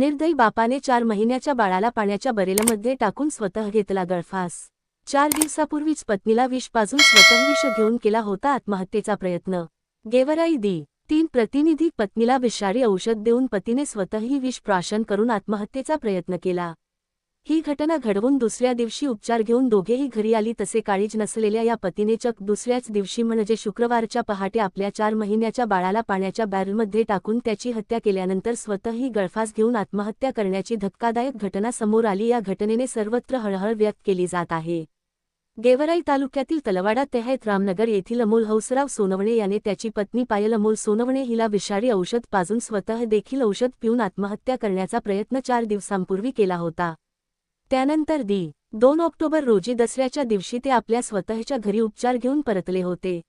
निर्दयी बापाने चार महिन्याच्या बाळाला पाण्याच्या बरेलमध्ये टाकून स्वतः घेतला गळफास. चार दिवसापूर्वीच पत्नीला विष पाजून स्वतः विष घेऊन केला होता आत्महत्येचा प्रयत्न. गेवराई दी. तीन प्रतिनिधी पत्नीला विषारी औषध देऊन पतीने स्वतःही विष प्राशन करून आत्महत्येचा प्रयत्न केला. ही घटना घडवून दुसऱ्या दिवशी उपचार घेऊन दोघेही घरी आली. तसे काळीज नसलेल्या या पतीने चक दुसऱ्याच दिवशी म्हणजे शुक्रवारच्या पहाटे आपल्या चार महिन्याच्या बाळाला पाण्याच्या बॅरलमध्ये टाकून त्याची हत्या केल्यानंतर स्वतःही गळफास घेऊन आत्महत्या करण्याची धक्कादायक घटना समोर आली. या घटनेने सर्वत्र हळहळ व्यक्त केली जात आहे. गेवराई तालुक्यातील तलवाडा तेहत रामनगर येथील अमोल हौसराव सोनवणे याने त्याची पत्नी पायल अमोल सोनवणे हिला विषारी औषध पाजून स्वतः देखील औषध पिऊन आत्महत्या करण्याचा प्रयत्न चार दिवसांपूर्वी केला होता. त्यानंतर दी. दोन ऑक्टोबर रोजी दसऱ्याच्या दिवशी ते आपल्या स्वतःच्या घरी उपचार घेऊन परतले होते.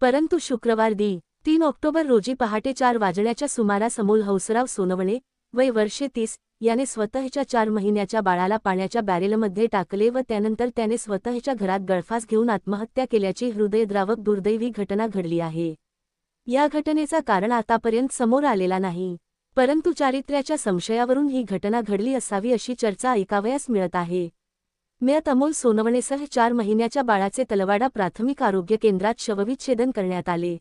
परंतु शुक्रवार दी. तीन ऑक्टोबर रोजी पहाटे चार वाजण्याच्या सुमारास अमोल हौसराव सोनवणे वय वर्षे तीस याने स्वतःच्या चार महिन्याच्या बाळाला पाण्याच्या बॅरेलमध्ये टाकले व त्यानंतर त्याने स्वतःच्या घरात गळफास घेऊन आत्महत्या केल्याची हृदयद्रावक दुर्दैवी घटना घडली आहे. या घटनेचा कारण आतापर्यंत समोर आलेला नाही. परंतु चारित्र्याच्या संशयावरून ही घटना घडली असावी अशी चर्चा ऐकावयास मिळत आहे. म्यात अमोल सोनवणेसह चार महिन्याच्या बाळाचे तलवाडा प्राथमिक आरोग्य केंद्रात शवविच्छेदन करण्यात आले.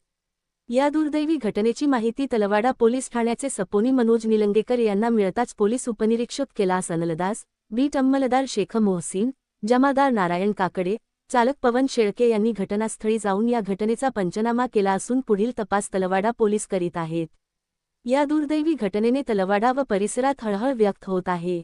या दुर्दैवी घटनेची माहिती तलवाडा पोलीस ठाण्याचे सपोनी मनोज निलंगेकर यांना मिळताच पोलीस उपनिरीक्षक कैलास अनलदास बीट अंमलदार शेख मोहसिन जमादार नारायण काकडे चालक पवन शेळके यांनी घटनास्थळी जाऊन या घटनेचा पंचनामा केला असून पुढील तपास तलवाडा पोलीस करीत आहेत. या दुर्दैवी घटनेने तलवाडा व परिसरात हळहळ व्यक्त होत आहे.